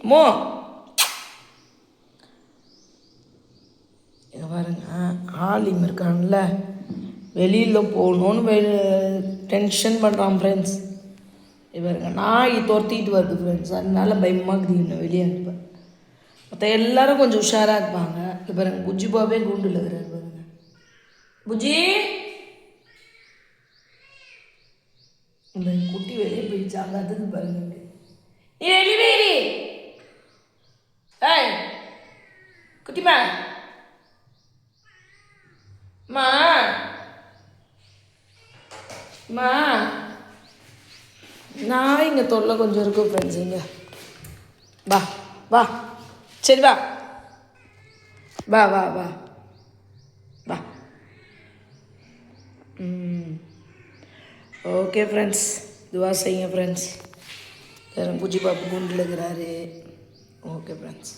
அம்மோ இது பாருங்க ஆலிம் இருக்கான்ல. வெளியில் போகணுன்னு வெ டென்ஷன் பண்ணுறான் ஃப்ரெண்ட்ஸ் இவருங்க நாய் துரத்திட்டு வருது ஃப்ரெண்ட்ஸ் அதனால பயமாக இருக்குது இன்னும் வெளியே அனுப்பேன் மற்ற எல்லாரும் கொஞ்சம் உஷாராக இருப்பாங்க. இது பாருங்க புஜ்ஜி பாபே கூண்டில் இருக்கிறார் பாருங்க. புஜ்ஜி! இந்த குட்டி வெளியே போயிடுச்சாங்க அதுக்கு பாருங்க நீ வெளியே வெளியே ஏய் குட்டிமா மா மா நான் இங்கே தொல்லை கொஞ்சம் இருக்கும் ஃப்ரெண்ட்ஸ் இங்கே வா வா சரி வா வா வா வா வா ம் ஓகே ஃப்ரெண்ட்ஸ் இதுவாக செய்யுங்க ஃப்ரெண்ட்ஸ் பூஜி பாப்பு குண்டில் இருக்கிறாரு ஓகே ஃப்ரெண்ட்ஸ்